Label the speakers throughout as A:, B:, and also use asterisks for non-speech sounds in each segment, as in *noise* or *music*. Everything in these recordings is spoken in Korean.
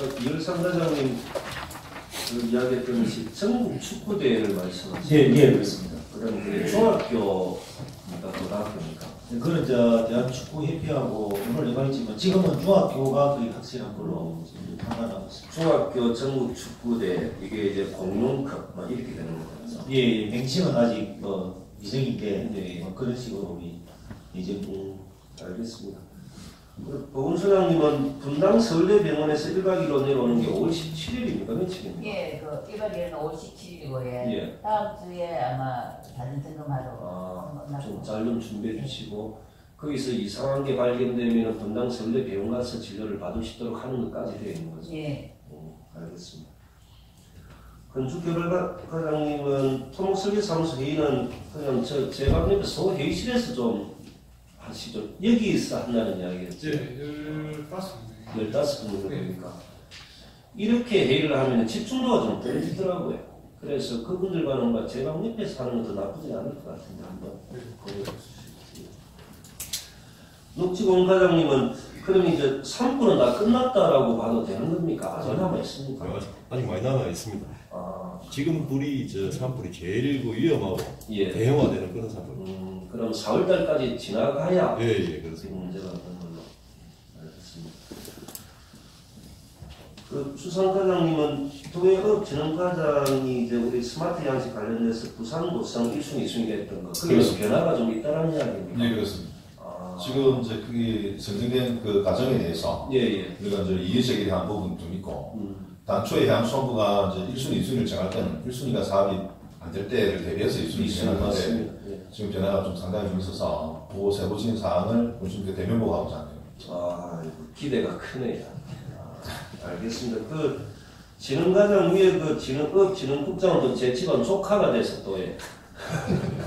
A: 아까 이열상 과장님 그 이야기했던 것이 전국 축구대회를 말씀하시죠.
B: 예, 예, 그렇습니다.
A: 그럼 그게 중학교입니까? 고등학교입니까?
B: 그런 저 대한축구협회하고 오늘 해봐있지만 지금은 중학교가 거의 확실한 걸로 지금 판단하고 있습니다.
A: 중학교 전국 축구대 이게 이제 공룡컵 막 이렇게 되는 거죠.
B: 예, 예, 맹칭은 아직 뭐 미정인데
A: 네.
B: 뭐 그런 식으로 우리 이제 뭐
A: 음, 알겠습니다. 그 보훈 소장님은 분당 서울대병원에서 1박 2일로 내려오는 게 5월 17일입니까? 며칠입니까?
C: 예, 그 1박 2일은 5월 17일이고 예.
A: 예.
C: 다음 주에 아마 사진 점검하러
A: 아,
C: 한번
A: 좀
C: 나고
A: 잘좀 준비해 주시고 거기서 이상한 게 발견되면 분당 서울대 병원 가서 진료를 받을 수 있도록 하는 것까지 되어 있는 거죠.
C: 예.
A: 음, 알겠습니다. 건축개발과장님은 토목설계사무소 회의는 그냥 저 제가 보니까 소 회의실에서 좀 하시죠. 여기서 한다는 이야기였죠.
D: 예, 15분.
A: 15분 정도니까. 이렇게 회의를 하면 집중도가 좀 떨어지더라고요. 그래서 그분들과는 막 제가 옆에서 하는 것도 나쁘지 않을 것 같은데 한번 보여주시죠. 녹지공 과장님은 그럼 이제 3분은 다 끝났다라고 봐도 되는 겁니까? 아직 남아 있습니까?
E: 아직, 아직 많이 남아 있습니다.
A: 아,
E: 지금 불이 저 산불이 제일 그 위험하고
A: 예.
E: 대형화되는 그런 산불.
A: 음, 그럼 4월달까지 지나가야
E: 예, 예, 그렇습니다.
A: 문제가 없는 걸로 알겠습니다. 그 수상 과장님은 도의업 진흥 과장이 이제 우리 스마트 양식 관련돼서 부산 도성 1순위 2순위가 했던 거
F: 그렇습니다.
A: 변화가 좀 있다는 이야기입니까?
F: 네 그렇습니다.
A: 아,
F: 지금 이제 그게 선정된 그 과정에 대해서
A: 예, 예.
F: 우리가 이제 이의제기에 대한 부분이 좀 있고
A: 음,
F: 당초에 해양수산부가 이제 1순위, 2순위를 정할 때는 1순위가 사업이 안 될 때를 대비해서 2순위
A: 이순위
F: 정하는데.
A: 예.
F: 지금 변화가 좀 상당히 좀 있어서 그 세부적인 사항을 우리 대면 보고하고자 합니다.
A: 아, 기대가 크네요. 아, 알겠습니다. 그 진흥과장 위에 그 진흥국장은 또제 집안 조카가 돼서 또 예.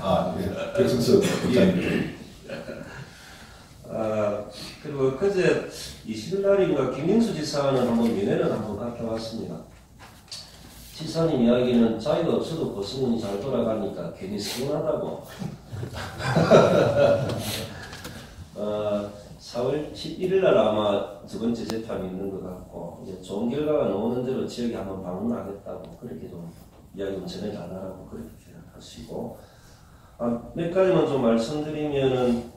F: 아, 예. 백승석 국장님.
A: 아, 그리고 그제 20일 날인가 김민수 지사는 한번 민회를 한번 갔다 왔습니다. 지사님 이야기는 자기가 없어도 고승훈이 잘 돌아가니까 괜히 서운하다고. 어, 4월 11일 날 아마 두 번째 재판이 있는 것 같고 이제 좋은 결과가 나오는 대로 지역에 한번 방문하겠다고 그렇게 좀 이야기 좀 전해달라고 그렇게 하시고 아, 몇 가지만 좀 말씀드리면은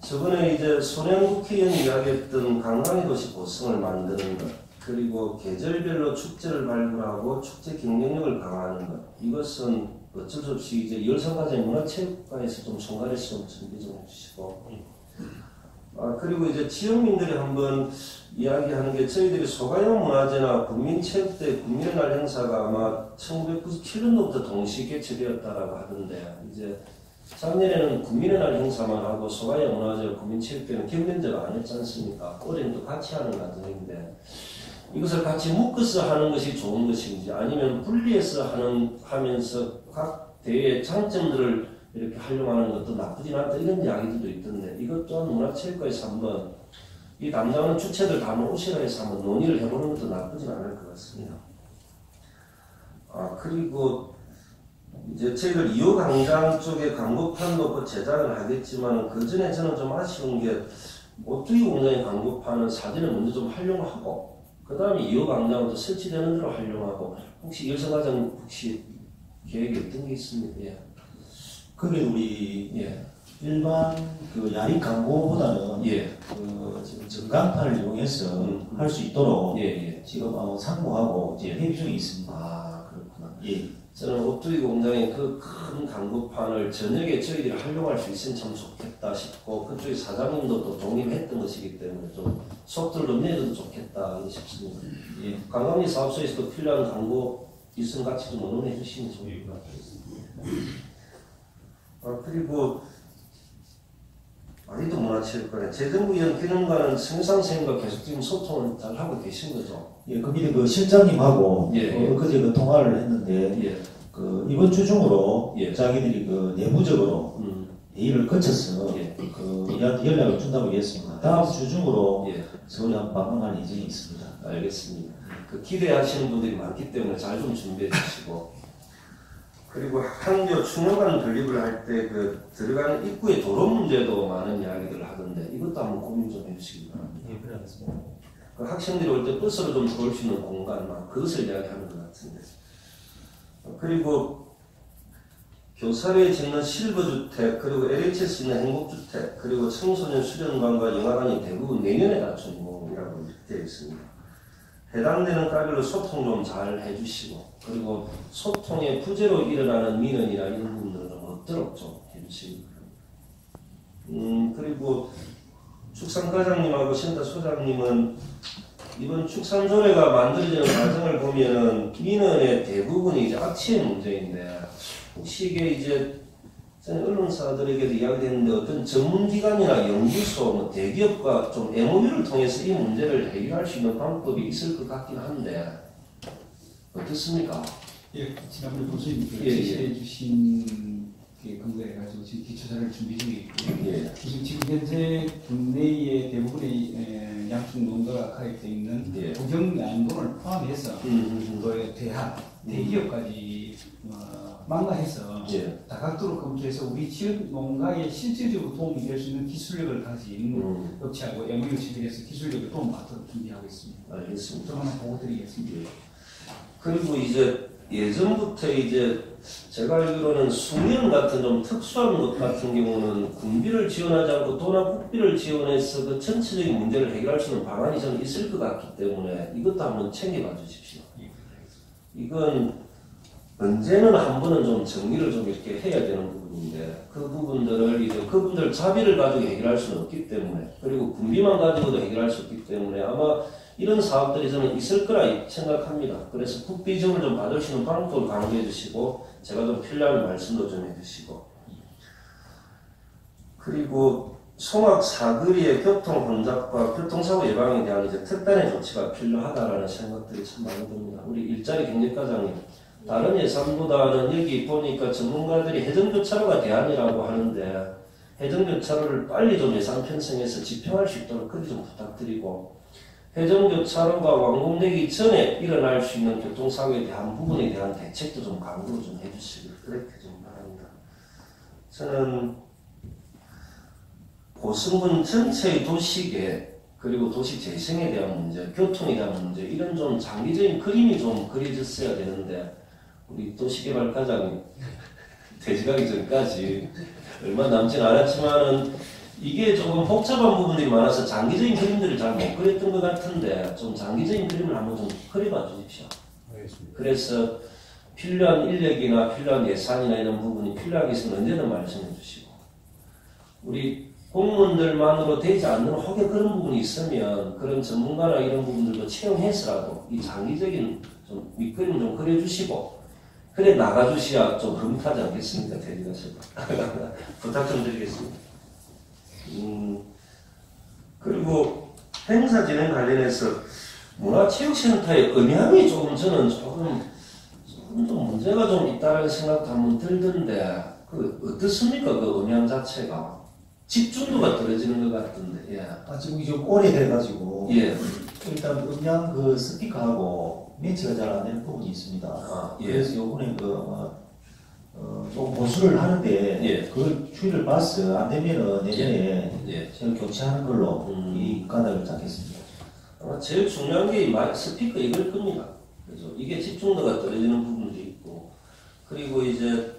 A: 저번에 이제 손영 국회의원이 이야기했던 관광의 도시 고성을 만드는 것 그리고 계절별로 축제를 발굴하고 축제 경쟁력을 강화하는 것 이것은 어쩔 수 없이 이제 열성과제 문화체육관에서 좀 총괄해서 좀 준비 좀 해주시고. 아 그리고 이제 지역민들이 한번 이야기하는 게 저희들이 소가영 문화제나 국민체육대 국민의 날 행사가 아마 1997년도부터 동시 개최되었다라고 하던데 이제 작년에는 국민의 날 행사만 하고 소가영 문화제 국민체육대는 경연제가 안 했지 않습니까? 올해는 또 같이 하는 과정인데 이것을 같이 묶어서 하는 것이 좋은 것인지 아니면 분리해서 하는 하면서 각 대회의 장점들을 이렇게 활용하는 것도 나쁘진 않다 이런 이야기들도 있던데 이것 또한 문화체육관에서 한번 이 담당하는 주체들 다 모시라 해서 한번 논의를 해보는 것도 나쁘진 않을 것 같습니다. 아 그리고 이제 저희들 2호 광장 쪽에 광고판도 그 제작을 하겠지만 그 전에 저는 좀 아쉬운 게 오뚜기 공장의 광고판은 사진을 먼저 좀 활용하고 그 다음에 2호 광장도 설치되는 대로 활용하고 혹시 열성 과장 혹시 계획이 어떤 게 있습니까? 예.
B: 그게 우리
A: 예.
B: 일반 그 야리 광고보다는
A: 예.
B: 그 지금 전광판을 이용해서
A: 음.
B: 할수 있도록
A: 예. 예.
B: 지금 어, 상고하고
A: 예.
B: 협의 중에 있습니다.
A: 아 그렇구나.
B: 예.
A: 저는 오뚜기 공장의 그큰 광고판을 저녁에 저희들이 활용할 수 있으면 참 좋겠다 싶고 그쪽에 사장님도 또 독립했던 것이기 때문에 좀좀 내려도 좋겠다 싶습니다.
B: 예.
A: 관광지 사업소에서도 필요한 광고 있으면 같이 좀 의논해 주시면 좋을 것 같아요. 아 그리고 아직도 문화체육관에 재정부위원 기능과는 승상 선생님과 계속 지금 소통을 잘 하고 계신 거죠?
B: 예, 그 밑에 그 실장님하고
A: 예, 예.
B: 어, 그제 그 통화를 했는데
A: 예.
B: 그 이번 주 중으로
A: 예.
B: 자기들이 그 내부적으로
A: 음.
B: 회의를 거쳐서
A: 예.
B: 그 우리한테 연락을 준다고 했습니다. 다음 주 중으로
A: 예.
B: 서울에 한번 방문할 예정이 있습니다.
A: 알겠습니다. 그 기대하시는 분들이 많기 때문에 잘 좀 준비해 주시고 그리고 한교 충혈관 건립을 할 때 그 들어가는 입구의 도로 문제도 많은 이야기들을 하던데 이것도 한번 고민 좀 해주시기 바랍니다.
B: 예, 그래 알겠습니다.
A: 그 학생들이 올 때 버스로 좀 들어올 수 있는 공간, 막 그것을 이야기하는 것 같은데. 그리고 교사를 짓는 실버주택, 그리고 LHS 있는 행복주택, 그리고 청소년 수련관과 영화관이 대부분 내년에 다 준공이라고 되어 있습니다. 해당되는 과별로 소통 좀 잘 해주시고, 그리고 소통의 부재로 일어나는 민원이나 이런 부분들은 좀 없도록 좀 해주시기 바랍니다. 음, 그리고 축산과장님하고 센터 소장님은 이번 축산조례가 만들어지는 과정을 보면은 민원의 대부분이 이제 악취의 문제인데 혹시 이게 이제 언론사들에게도 이야기했는데 어떤 전문기관이나 연구소, 뭐 대기업과 좀 MOU를 통해서 이 문제를 해결할 수 있는 방법이 있을 것 같긴 한데 어떻습니까?
D: 예, 지난번에 교수님께서
A: 예, 예.
D: 제시해 주신 게 근거해 가지고 지금 기초자료를 준비 중에 있고요.
A: 예.
D: 지금 지금 현재 국내의 대부분의 에, 양축 농가가 가입되어 있는
A: 예.
D: 국영 양분을 포함해서
A: 음,
D: 그거에 대한 대기업까지 어, 망라해서
A: 예.
D: 다각도로 검토해서 우리 지역 농가에 실질적으로 도움이 될 수 있는 기술력을 가진
A: 음,
D: 업체하고 MOU 체결해서 기술력을 도움받도록 준비하고 있습니다.
A: 알겠습니다.
D: 좀 하나 보고 드리겠습니다.
A: 그리고 이제 예전부터 이제 제가 알기로는 수면 같은 좀 특수한 것 같은 경우는 군비를 지원하지 않고 도나 국비를 지원해서 그 전체적인 문제를 해결할 수 있는 방안이 저는 있을 것 같기 때문에 이것도 한번 챙겨봐 주십시오. 이건 언제는 한 번은 좀 정리를 좀 이렇게 해야 되는 부분인데 그 부분들을 이제 그분들 자비를 가지고 해결할 수는 없기 때문에 그리고 군비만 가지고도 해결할 수 없기 때문에 아마 이런 사업들이 저는 있을 거라 생각합니다. 그래서 국비 지원을 좀 있는 방법을 강조해 주시고 제가 좀 필요한 말씀도 좀 해주시고 그리고 송악 사거리의 교통 혼잡과 교통사고 예방에 대한 이제 특단의 조치가 필요하다라는 생각들이 참 많이 듭니다. 우리 일자리 경제과장님 다른 예산보다는 여기 보니까 전문가들이 해전교차로가 대안이라고 하는데 해전교차로를 빨리 좀 예산 편성해서 집행할 수 있도록 그리 좀 부탁드리고 해전교차로가 완공되기 전에 일어날 수 있는 교통사고에 대한 부분에 대한 대책도 좀 강구를 좀 해주시길 그렇게 좀 바랍니다. 저는 고성군 전체의 도시계 그리고 도시 재생에 대한 문제, 교통에 대한 문제 이런 좀 장기적인 그림이 좀 그려졌어야 되는데 우리 도시개발과장이 퇴직하기 전까지 얼마 남진 않았지만은 이게 조금 복잡한 부분들이 많아서 장기적인 그림들을 잘 못 그렸던 것 같은데 좀 장기적인 그림을 한번 좀 그려봐 주십시오.
E: 알겠습니다.
A: 그래서 필요한 인력이나 필요한 예산이나 이런 부분이 필요하게 있으면 언제든 말씀해 주시고 우리 공무원들만으로 되지 않는 혹여 그런 부분이 있으면 그런 전문가나 이런 부분들도 채용해서라도 이 장기적인 좀 밑그림 좀 그려주시고 그래 나가주셔야 좀 흐뭇하지 않겠습니까 대리가셔도 *laughs* 부탁 좀 드리겠습니다. 음, 그리고 행사 진행 관련해서 문화체육센터의 음향이 조금 저는 조금 조금 좀 문제가 좀 있다는 생각도 한번 들던데 그 어떻습니까 그 음향 자체가 집중도가 떨어지는 것 같던데 예.
B: 아, 지금 좀 오래돼가지고
A: 예.
B: 일단 음량 그 스피커하고 매치가 잘 안 되는 부분이 있습니다.
A: 아, 예.
B: 그래서 요번에 그 어, 어, 좀 보수를 하는데
A: 예.
B: 그걸 추이를 봤어 안 되면은 내년에
A: 예.
B: 제가 교체하는 걸로
A: 음.
B: 이 까닭을 잡겠습니다.
A: 아마 제일 중요한 게이 마이- 스피커 이걸 겁니다. 그죠? 이게 집중도가 떨어지는 부분도 있고 그리고 이제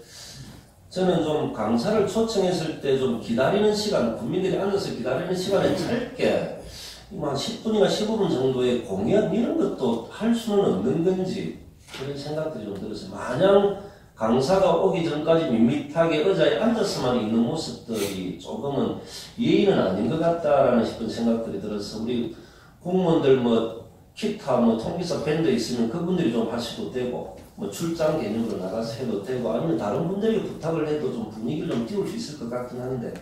A: 저는 좀 강사를 초청했을 때 좀 기다리는 시간, 국민들이 앉아서 기다리는 시간에 짧게 뭐 한 10분이나 15분 정도의 공연 이런 것도 할 수는 없는 건지 그런 생각들이 좀 들어서 마냥 강사가 오기 전까지 밋밋하게 의자에 앉아서만 있는 모습들이 조금은 예의는 아닌 것 같다라는 싶은 생각들이 들어서 우리 공무원들 뭐 기타 뭐 통기사 밴드 있으면 그분들이 좀 하셔도 되고 뭐 출장 개념으로 나가서 해도 되고 아니면 다른 분들이 부탁을 해도 좀 분위기를 좀 띄울 수 있을 것 같긴 한데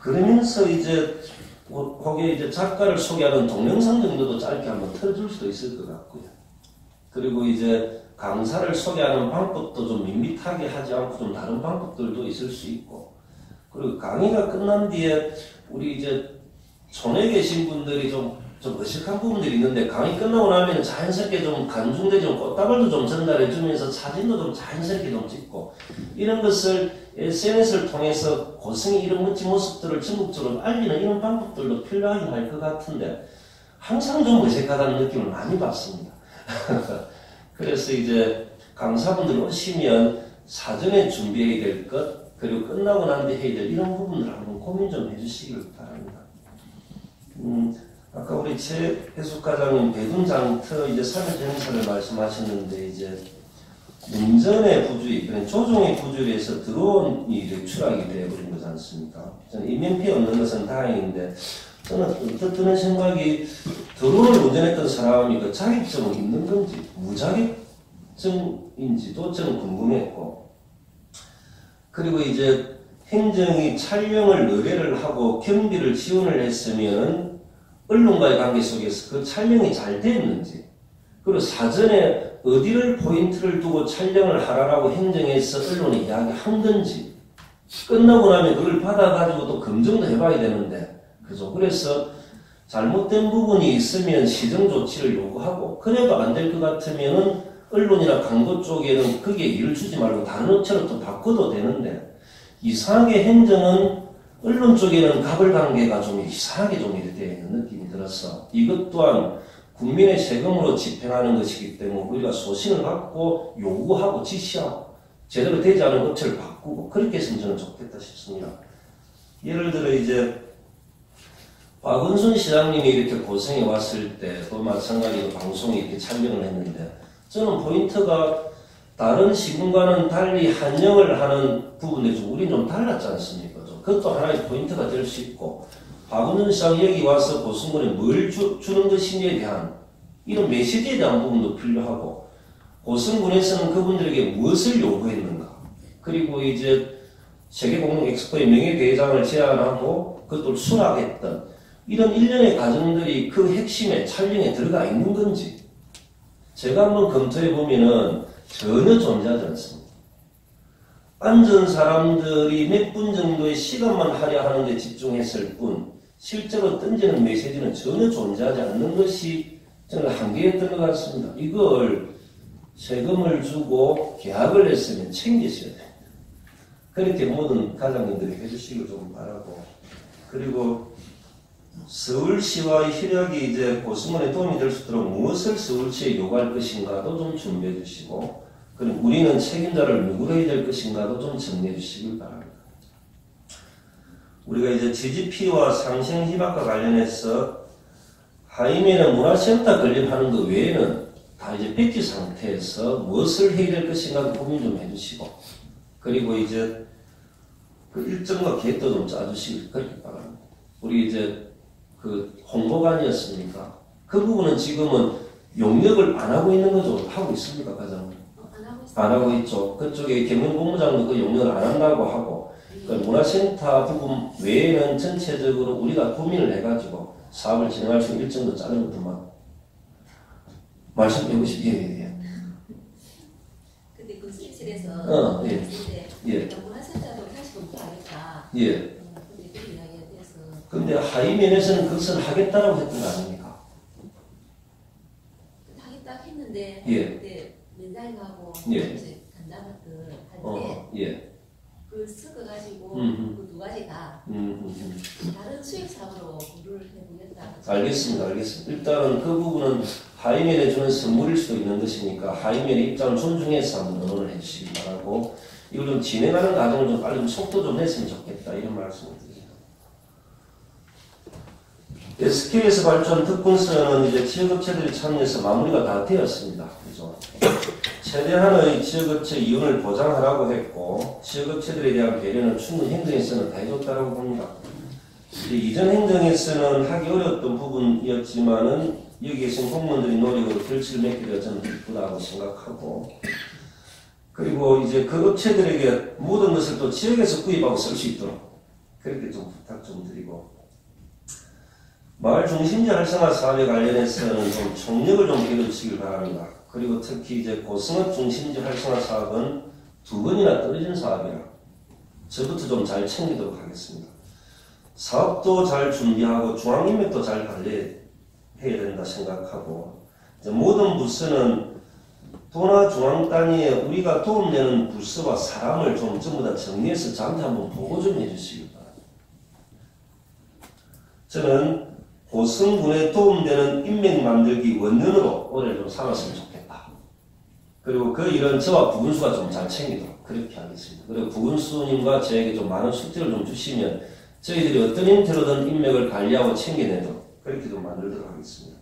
A: 그러면서 이제 뭐 거기에 이제 작가를 소개하는 동영상 정도도 짧게 한번 틀어줄 수도 있을 것 같고요. 그리고 이제 강사를 소개하는 방법도 좀 밋밋하게 하지 않고 좀 다른 방법들도 있을 수 있고 그리고 강의가 끝난 뒤에 우리 이제 촌에 계신 분들이 좀, 좀 어색한 부분들이 있는데 강의 끝나고 나면 자연스럽게 좀 간중되지 좀 꽃다발도 좀 전달해 주면서 사진도 좀 자연스럽게 좀 찍고 이런 것을 SNS를 통해서 고성의 이런 멋진 모습들을 전국적으로 알리는 이런 방법들도 필요하긴 할 것 같은데 항상 좀 어색하다는 느낌을 많이 받습니다. *laughs* 그래서 이제 강사분들이 오시면 사전에 준비해야 될 것, 그리고 끝나고 난 뒤에 해야 될 이런 부분들 한번 고민 좀 해주시길 바랍니다. 음, 우리 최 해수과장님 배둔장터 이제 사회적 행사를 말씀하셨는데 이제 운전의 부주의, 그런 조종의 부주의에서 들어온 이 추락이 되어버린 거지 않습니까? 저는 인명피해 없는 것은 다행인데 저는 드는 생각이 드론을 운전했던 사람이 그 자격증은 있는 건지 무자격증인지도 저는 궁금했고 그리고 이제 행정이 촬영을 의뢰를 하고 경비를 지원을 했으면 언론과의 관계 속에서 그 촬영이 잘 됐는지 그리고 사전에 어디를 포인트를 두고 촬영을 하라라고 행정에서 언론에 이야기한 건지 끝나고 나면 그걸 받아가지고 또 검증도 해봐야 되는데 그죠? 그래서 잘못된 부분이 있으면 시정 조치를 요구하고 그래도 안 될 것 같으면은 언론이나 광고 쪽에는 그게 일을 주지 말고 다른 업체로 또 바꿔도 되는데 이상하게 행정은 언론 쪽에는 가불관계가 좀 이상하게 좀 이렇게 되어 있는 느낌이 들어서 이것 또한 국민의 세금으로 집행하는 것이기 때문에 우리가 소신을 갖고 요구하고 지시하고 제대로 되지 않은 업체를 바꾸고 그렇게 했으면 저는 좋겠다 싶습니다. 예를 들어 이제 박은순 시장님이 이렇게 고생해 왔을 때도 마찬가지로 방송에 이렇게 촬영을 했는데 저는 포인트가 다른 시군과는 달리 한영을 하는 부분에 좀 우리 좀 달랐지 않습니까? 좀 그것도 하나의 포인트가 될 수 있고 박은순 시장 여기 와서 고승군에 뭘 주, 주는 것인지에 대한 이런 메시지에 대한 부분도 필요하고 고승군에서는 그분들에게 무엇을 요구했는가 그리고 이제 세계공동 엑스포의 명예대회장을 제안하고 그것도 수락했던 이런 일련의 과정들이 그 핵심에 촬영에 들어가 있는 건지 제가 한번 검토해 보면은 전혀 존재하지 않습니다. 앉은 사람들이 몇 분 정도의 시간만 할애하는 데 집중했을 뿐 실제로 던지는 메시지는 전혀 존재하지 않는 것이 저는 한계였던 것 같습니다. 이걸 세금을 주고 계약을 했으면 챙기셔야 됩니다. 그렇게 모든 가장님들이 해주시길 좀 바라고 그리고 서울시와의 협력이 이제 고승원에 도움이 될 수 있도록 무엇을 서울시에 요구할 것인가도 좀 준비해 주시고 그리고 우리는 책임자를 누구로 해야 될 것인가도 좀 정리해 주시길 바랍니다. 우리가 이제 GDP와 상생 희박과 관련해서 하이면은 문화센터 건립하는 것 외에는 다 이제 백지 상태에서 무엇을 해야 될 것인가 고민 좀 해주시고 그리고 이제 그 일정과 계획도 좀 짜주시길 바랍니다. 우리 이제 그 홍보관이었습니까? 그 부분은 지금은 용역을 안 하고 있는 거죠? 하고 있습니까, 과장?
G: 안 하고 있어요.
A: 안 하고 있죠. 그쪽에 경영본부장도 그 용역을 안 한다고 하고 그 문화센터 부분 외에는 전체적으로 우리가 고민을 해가지고 사업을 진행할 수 있는 일정도 짜는 것도만 말씀해 보시 예, 예,
G: 근데 그 수립실에서
A: 어, 예.
G: 때
A: 예.
G: 문화센터도 다시 공부하겠다.
A: 예. 예.
G: 어, 근데 그 이야기에 대해서
A: 근데 하이면에서는 그것을 하겠다라고 했던 거 아닙니까?
G: 하겠다 했는데
A: 예. 예.
G: 이제 간담회를 할때
A: 어, 예.
G: 그걸 섞어가지고
A: 음.
G: 그두 가지 다
A: 음, 음, 음.
G: 다른 수익 사업으로 공부를 해보겠다.
A: 알겠습니다. 알겠습니다. 일단은 그 부분은 하이면에 주는 선물일 수도 있는 것이니까 하이면의 입장을 존중해서 한번 의논을 해주시기 바라고 이걸 좀 진행하는 과정을 좀 빨리 좀 속도 좀 냈으면 좋겠다 이런 말씀을 드립니다. SK에서 발주한 특군서는 이제 지역업체들이 참여해서 마무리가 다 되었습니다. 그죠? 최대한의 지역업체 이윤을 보장하라고 했고 지역업체들에 대한 배려는 충분히 행정에서는 다 해줬다고 봅니다. 이전 행정에서는 하기 어려웠던 부분이었지만은 여기 계신 공무원들이 노력으로 결실을 맺게 되어 저는 기쁘다고 생각하고 그리고 이제 그 업체들에게 모든 것을 또 지역에서 구입하고 쓸 수 있도록 그렇게 좀 부탁 좀 드리고 마을 중심지 활성화 사업에 관련해서는 좀 총력을 좀 기울이시길 바랍니다. 그리고 특히 이제 고승업 중심지 활성화 사업은 두 번이나 떨어진 사업이라 저부터 좀 잘 챙기도록 하겠습니다. 사업도 잘 준비하고 중앙인맥도 잘 관리해야 된다 생각하고 모든 부서는 도나 중앙 단위에 우리가 도움되는 부서와 사람을 좀 전부 다 정리해서 저한테 한번 보고 좀 해주시기 바랍니다. 저는 고성군에 도움되는 인맥 만들기 원년으로 올해를 좀 삼았으면 좋겠다. 그리고 그 일은 저와 부군수가 좀 잘 챙기도록 그렇게 하겠습니다. 그리고 부군수님과 저에게 좀 많은 숙제를 좀 주시면 저희들이 어떤 형태로든 인맥을 관리하고 챙겨내도록 그렇게 좀 만들도록 하겠습니다.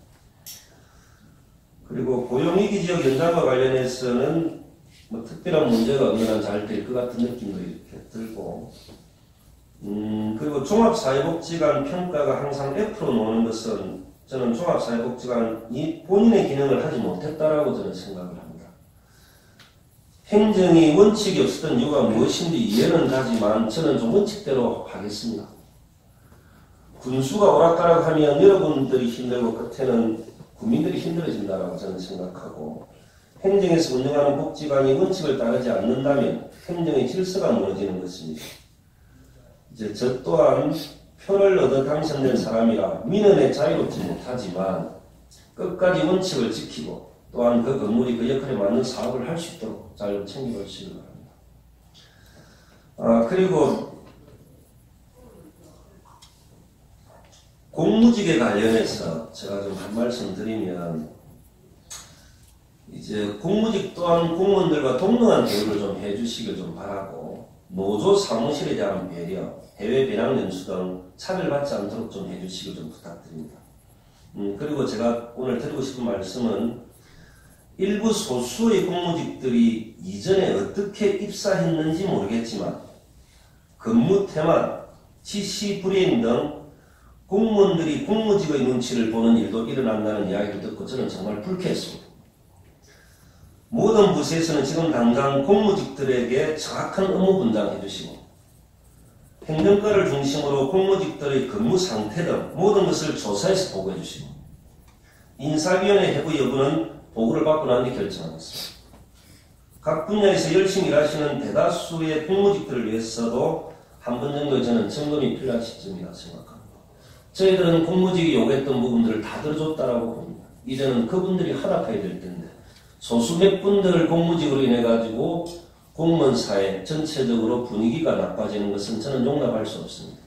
A: 그리고 고용위기 지역 연장과 관련해서는 뭐 특별한 문제가 없는 한 잘 될 것 같은 느낌도 이렇게 들고 음, 그리고 종합사회복지관 평가가 항상 F로 나오는 것은 저는 종합사회복지관이 본인의 기능을 하지 못했다라고 저는 생각을 합니다. 행정이 원칙이 없었던 이유가 무엇인지 이해는 가지만 저는 좀 원칙대로 하겠습니다. 군수가 오락가락하면 여러분들이 힘들고 끝에는 국민들이 힘들어진다라고 저는 생각하고 행정에서 운영하는 복지관이 원칙을 따르지 않는다면 행정의 질서가 무너지는 것입니다. 이제 저 또한 표를 얻어 당선된 사람이라 민원에 자유롭지 못하지만 끝까지 원칙을 지키고 또한 그 건물이 그 역할에 맞는 사업을 할 수 있도록 잘 챙겨 주시기 바랍니다. 아, 그리고 공무직에 관련해서 제가 좀 한 말씀 드리면 이제 공무직 또한 공무원들과 동등한 대우를 좀 해주시길 좀 바라고 노조 사무실에 대한 배려, 해외 배낭 연수 등 차별받지 않도록 좀 해주시길 좀 부탁드립니다. 음, 그리고 제가 오늘 드리고 싶은 말씀은 일부 소수의 공무직들이 이전에 어떻게 입사했는지 모르겠지만 근무 태만, 지시 불이행 등 공무원들이 공무직의 눈치를 보는 일도 일어난다는 이야기를 듣고 저는 정말 불쾌했습니다. 모든 부서에서는 지금 당장 공무직들에게 정확한 업무 분장해 주시고 행정과를 중심으로 공무직들의 근무 상태 등 모든 것을 조사해서 보고해 주시고 인사위원회 해부 여부는 보고를 받고 난 뒤 결정하겠습니다. 각 분야에서 열심히 일하시는 대다수의 공무직들을 위해서도 한 번 정도 저는 점검이 필요한 시점이라 생각합니다. 저희들은 공무직이 요구했던 부분들을 다 들어줬다라고 봅니다. 이제는 그분들이 허락해야 될 텐데 소수 몇 분들 공무직으로 인해 가지고 공무원 사회 전체적으로 분위기가 나빠지는 것은 저는 용납할 수 없습니다.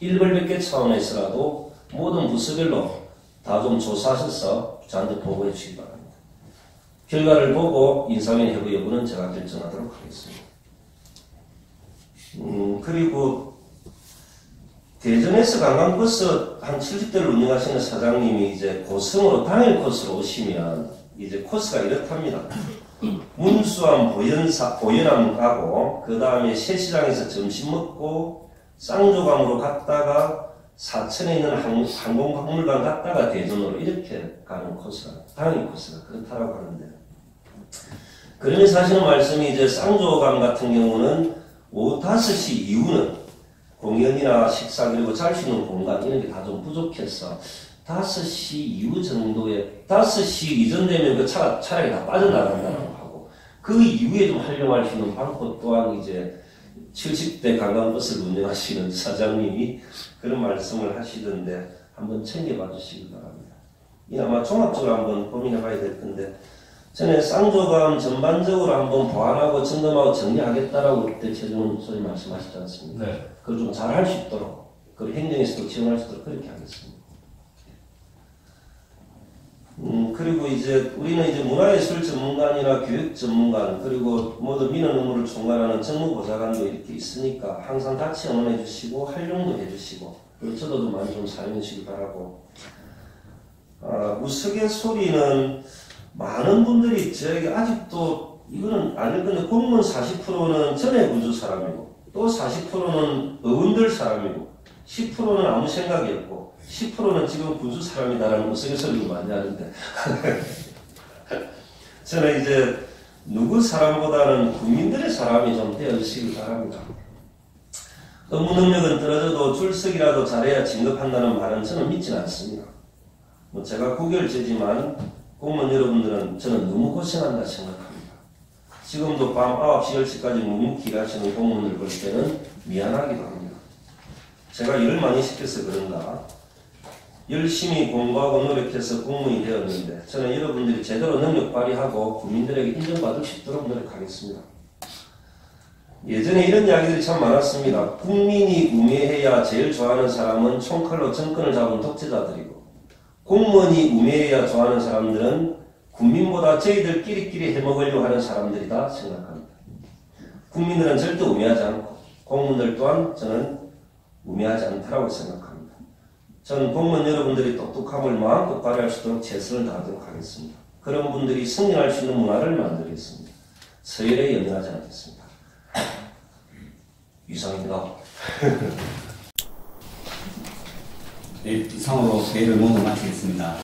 A: 일벌 몇개 차원에서라도 모든 부서별로 다 좀 조사하셔서 저한테 보고해 주시기 바랍니다. 결과를 보고 인사위원 해부 여부는 제가 결정하도록 하겠습니다. 음, 그리고 대전에서 관광버스 한 70대를 운영하시는 사장님이 이제 고성으로 당일 코스로 오시면 이제 코스가 이렇답니다. 문수암 보현사, 보현암 가고 그 다음에 새시장에서 점심 먹고 쌍조강으로 갔다가 사천에 있는 항, 항공박물관 갔다가 대전으로 이렇게 가는 코스가 당일 코스가 그렇다라고 하는데 그러면서 하시는 말씀이 이제 쌍조강 같은 경우는 오후 5시 이후는 공연이나 식사 그리고 잘 수 있는 공간 이런 게 다 좀 부족해서 5시 이후 정도에 5시 이전 되면 그 차가 차량이 다 빠져나간다고 하고 그 이후에 좀 활용할 수 있는 방법 또한 이제 70대 관광버스를 운영하시는 사장님이 그런 말씀을 하시던데 한번 챙겨봐 주시기 바랍니다. 이 아마 종합적으로 한번 고민해 봐야 될 건데 전에 쌍조감 전반적으로 한번 보완하고 점검하고 정리하겠다라고 그때 최종훈 소리 말씀하셨지 않습니까?
E: 네.
A: 그걸 좀 잘 할 수 있도록 그 행정에서도 지원할 수 있도록 그렇게 하겠습니다. 음 그리고 이제 우리는 이제 문화예술 전문관이나 교육 전문관 그리고 모든 민원 업무를 총괄하는 정무보좌관도 이렇게 있으니까 항상 같이 응원해 주시고 활용도 해 주시고 그리고 저도 좀 많이 좀 사용해 주시기 바라고 아, 우스갯소리는 많은 분들이 저에게 아직도 이거는 아닐 건데 공무원 40%는 전에 군주 사람이고 또 40%는 어른들 사람이고 10%는 아무 생각이 없고 10%는 지금 군수 사람이다라는 우스갯소리도 많이 하는데 *laughs* 저는 이제 누구 사람보다는 국민들의 사람이 좀 되어주시기 바랍니다. 업무 능력은 떨어져도 출석이라도 잘해야 진급한다는 말은 저는 믿지는 않습니다. 뭐 제가 구결제지만 공무원 여러분들은 저는 너무 고생한다 생각합니다. 지금도 밤 9시, 10시까지 묵묵히 일하시는 공무원들 볼 때는 미안하기도 합니다. 제가 일을 많이 시켜서 그런가 열심히 공부하고 노력해서 공무원이 되었는데 저는 여러분들이 제대로 능력 발휘하고 국민들에게 인정받을 수 있도록 노력하겠습니다. 예전에 이런 이야기들이 참 많았습니다. 국민이 우매해야 제일 좋아하는 사람은 총칼로 정권을 잡은 독재자들이고 공무원이 우매해야 좋아하는 사람들은 국민보다 저희들끼리끼리 해먹으려고 하는 사람들이다 생각합니다. 국민들은 절대 우매하지 않고 공무원들 또한 저는 우매하지 않다라고 생각합니다. 저는 공무원 여러분들이 똑똑함을 마음껏 발휘할 수 있도록 최선을 다하도록 하겠습니다. 그런 분들이 승리할 수 있는 문화를 만들겠습니다. 서열에 연연하지 않겠습니다. 이상입니다. *laughs*
H: 네, 이상으로 회의를 모두 마치겠습니다.